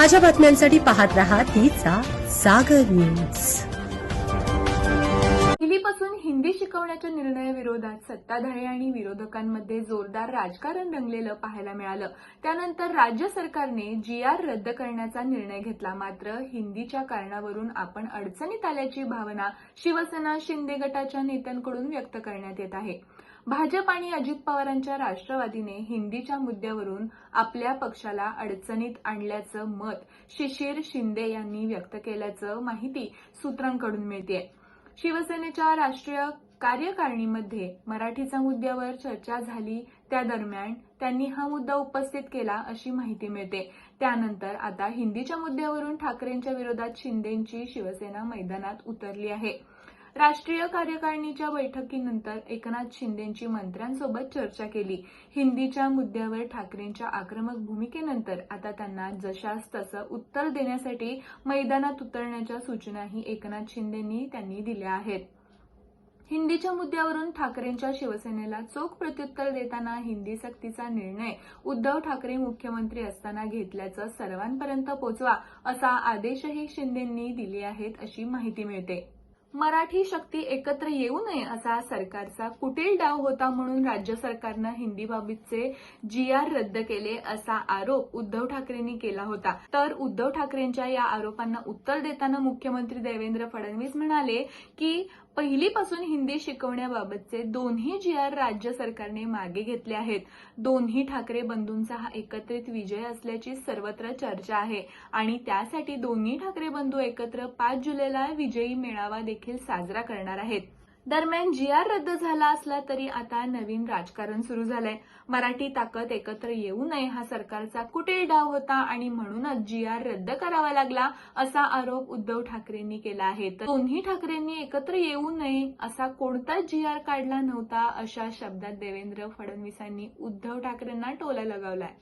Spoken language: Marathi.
ताज्या बातम्यांसाठी पाहत राहा तिचा सागर न्यूज. पहिलीपासून हिंदी शिकवण्याच्या निर्णयाविरोधात सत्ताधारी आणि विरोधकांमध्ये जोरदार राजकारण रंगलेलं पाहायला मिळालं. त्यानंतर राज्य सरकारने जी आर रद्द करण्याचा निर्णय घेतला. मात्र हिंदीच्या कारणावरून आपण अडचणीत आल्याची भावना शिवसेना शिंदे गटाच्या नेत्यांकडून व्यक्त करण्यात येत आहे. भाजप आणि अजित पवारांच्या राष्ट्रवादीने हिंदीच्या मुद्द्यावरून आपल्या पक्षाला अडचणीत आणल्याचं मत शिशिर शिंदे यांनी व्यक्त केल्याचं माहिती सूत्रांकडून मिळतेय. शिवसेनेच्या राष्ट्रीय कार्यकारिणीमध्ये मराठीच्या मुद्द्यावर चर्चा झाली. त्या दरम्यान त्यांनी हा मुद्दा उपस्थित केला अशी माहिती मिळते. त्यानंतर आता हिंदीच्या मुद्द्यावरून ठाकरेंच्या विरोधात शिंदेची शिवसेना मैदानात उतरली आहे. राष्ट्रीय कार्यकारिणीच्या बैठकीनंतर एकनाथ शिंदेची मंत्र्यांसोबत चर्चा केली. हिंदीच्या मुद्द्यावर ठाकरेंच्या आक्रमक भूमिकेनंतर आता त्यांना जशास तसं उत्तर देण्यासाठी मैदानात उतरण्याच्या सूचनाही एकनाथ शिंदेंनी त्यांनी दिल्या आहेत. हिंदीच्या मुद्द्यावरून ठाकरेंच्या शिवसेनेला चोख प्रत्युत्तर देताना हिंदी सक्तीचा निर्णय उद्धव ठाकरे मुख्यमंत्री असताना घेतल्याचं सर्वांपर्यंत पोचवा असा आदेशही शिंदेंनी दिले आहेत अशी माहिती मिळते. मराठी शक्ती एकत्र येऊ नये असा सरकारचा कुटील डाव होता म्हणून राज्य सरकारनं हिंदीबाबतचे जी आर रद्द केले असा आरोप उद्धव ठाकरेंनी केला होता. तर उद्धव ठाकरेंच्या या आरोपांना उत्तर देताना मुख्यमंत्री देवेंद्र फडणवीस म्हणाले की पहिलीपासून हिंदी शिकवण्याबाबतचे दोन्ही जी आर राज्य सरकारने मागे घेतले आहेत. दोन्ही ठाकरे बंधूंचा हा एकत्रित विजय असल्याची सर्वत्र चर्चा आहे. आणि त्यासाठी दोन्ही ठाकरे बंधू एकत्र पाच जुलैला विजयी मेळावा देखील देखील साजरा करणार आहेत. दरम्यान जी आर रद्द झाला असला तरी आता नवीन राजकारण सुरू झालंय. मराठी ताकद एकत्र येऊ नये हा सरकारचा कुटील डाव होता आणि म्हणूनच जी आर रद्द करावा लागला असा आरोप उद्धव ठाकरेंनी केला आहे. तर दोन्ही ठाकरेंनी एकत्र येऊ नये असा कोणताच जी आर काढला नव्हता अशा शब्दात देवेंद्र फडणवीसांनी उद्धव ठाकरेंना टोला लगावलाय.